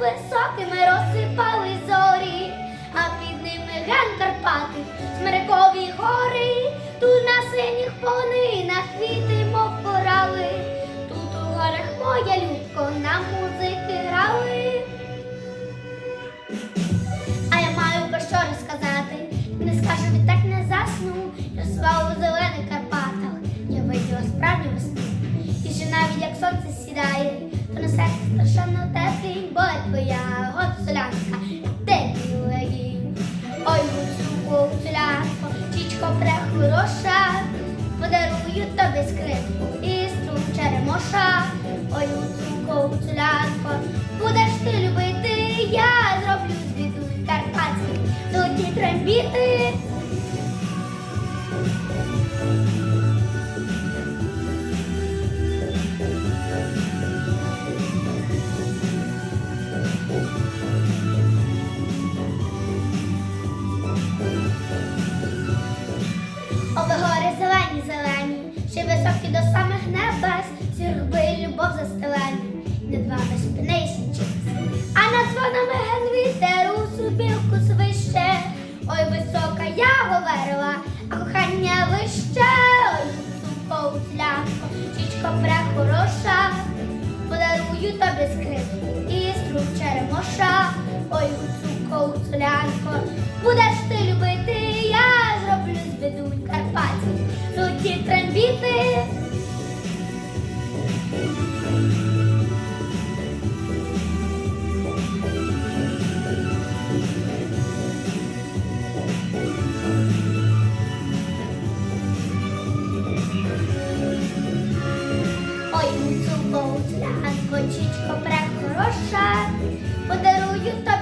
високими розсипали зорі, а під ними ген Карпати, смирикові гори, тут на синіх полинах квіти, мов корали, тут у горах моя любко нам музики грали. А я маю про що розказати, не скажу, відтак не засну, спав у зелених Карпатах, я виділа справді весну. І що навіть як сонце сідає, на страшенно теплий, бо твоя гуцулянка, де білий. Ой, гуцулко, гуцулянко, чічко прехороша, подарую тобі скрипку ще до самих небес, сірби любов застелені, над вами спини сінчилась. А над звонами ген вітер у субілку свище. Ой, висока я говорила, а кохання вище. Ой, сумко уцлянко, чічко прехороша, подарую тобі скрипку і струн черемоша. Ой, гуцулко, гуцулянко, будеш ти козлом, а з кончичком прям хороша, подарую тобі.